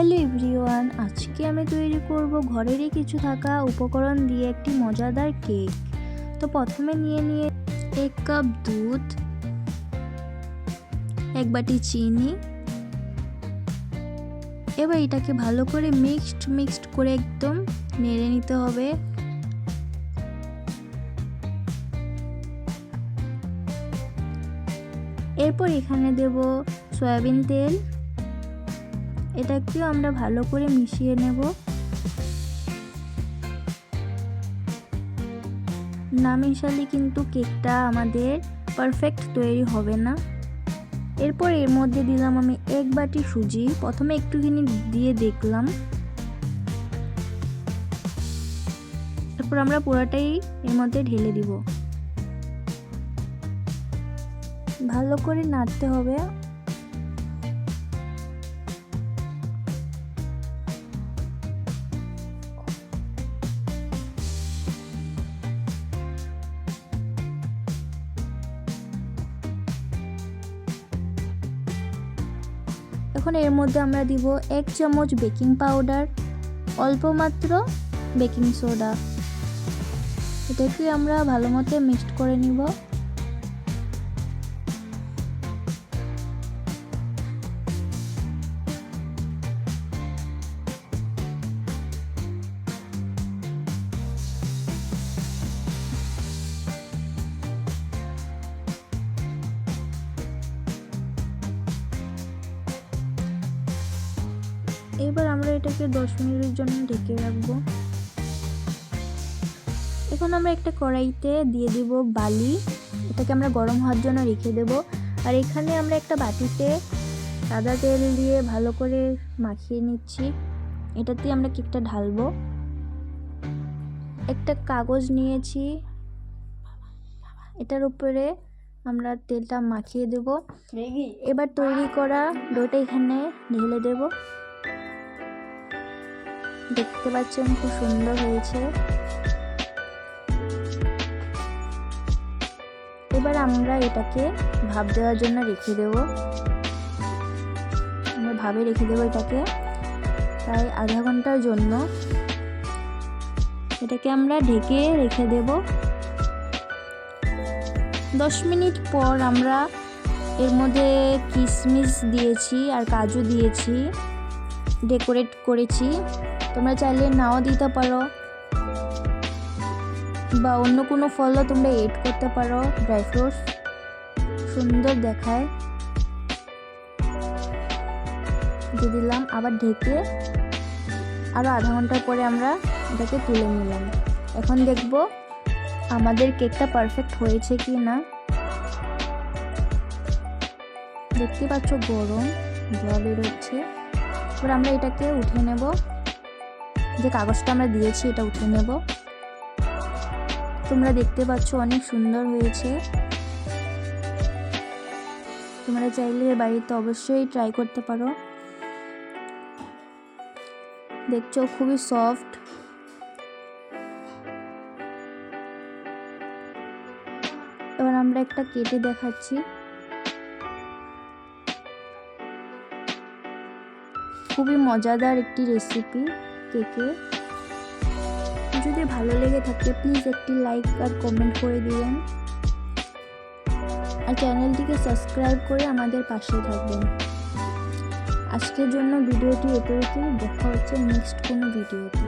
Hello everyone, আজকে আমি তৈরি করব ঘরেরই কিছু থাকা উপকরণ দিয়ে একটি মজাদার কেক। তো প্রথমে নিয়ে নিয়ে এক কাপ দুধ, এক বাটি চিনি, এবার এটাকে ভালো করে মিক্সড মিক্সড করে একদম নেড়ে নিতে হবে। এরপর এখানে দেব সয়াবিন তেল এটাকেও আমরা ভালো করে মিশিয়ে নেব। না মিশালে কিন্তু কেকটা আমাদের পারফেক্ট তৈরি হবে না। এরপর এর মধ্যে দিলাম আমি এক বাটি সুজি। প্রথমে একটুখানি দিয়ে দেখলাম। এরপর আমরা পুরোটাই এর মধ্যে ঢেলে দিব। ভালো করে নাড়তে হবে। এখন এর মধ্যে আমরা দিব এক চামচ বেকিং পাউডার, অল্প মাত্র বেকিং সোডা। এটাকে আমরা ভালো মতো মিক্সড করে নিব। এবার আমরা এটাকে দশ মিনিটের জন্য ঢেকে রাখব। এখন আমরা একটা কড়াইতে দিয়ে দিব বালি। এটাকে আমরা গরম হওয়ার জন্য রেখে দেব। আর এখানে আমরা একটা বাটিতে সাদা তেল দিয়ে ভালো করে মাখিয়ে নিচ্ছি। এটাতে আমরা কেকটা ঢালবো। একটা কাগজ নিয়েছি। এটার উপরে আমরা তেলটা মাখিয়ে দেব। এবার তৈরি করা ডোটা এখানে ঢেলে দেবো। দেখতে পাচ্ছেন খুব সুন্দর হয়েছে। এবার আমরা এটাকে ভাব দেওয়ার জন্য রেখে দেব। আমরা ভাবে রেখে দেবো এটাকে। প্রায় আধা ঘণ্টার জন্য এটাকে আমরা ঢেকে রেখে দেব। দশ মিনিট পর আমরা এর মধ্যে কিশমিশ দিয়েছি আর কাজু দিয়েছি। ডেকোরেট করেছি। তোমরা চাইলে নাও দিতে পারো। বা অন্য কোনো ফলও তোমরা এড করতে পারো ড্রাই ফ্রুটস সুন্দর দেখায়। দিয়ে দিলাম, আবার ঢেকে আরও আধা ঘণ্টা পরে আমরা এটাকে তুলে নিলাম। এখন দেখব আমাদের কেকটা পারফেক্ট হয়েছে কি না দেখতে পাচ্ছ গরম, জল বেরোচ্ছে। এবার আমরা এটাকে উঠে নেব। যে কাগজটা আমরা দিয়েছি এটা উঠে নেব। তোমরা দেখতে পাচ্ছ অনেক সুন্দর হয়েছে। তোমরা চাইলে বাড়িতে অবশ্যই ট্রাই করতে পারো। দেখছ খুবই সফট এবার আমরা একটা কেটে দেখাচ্ছি। খুবই মজাদার একটি রেসিপি কেকে। যদি ভালো লেগে থাকে প্লিজ একটি লাইক আর কমেন্ট করে দিবেন। আর চ্যানেলটিকে সাবস্ক্রাইব করে আমাদের পাশে থাকবেন। আজকের জন্য ভিডিওটি এতটুকুই দেখা হচ্ছে নেক্সট কোনো ভিডিওতে।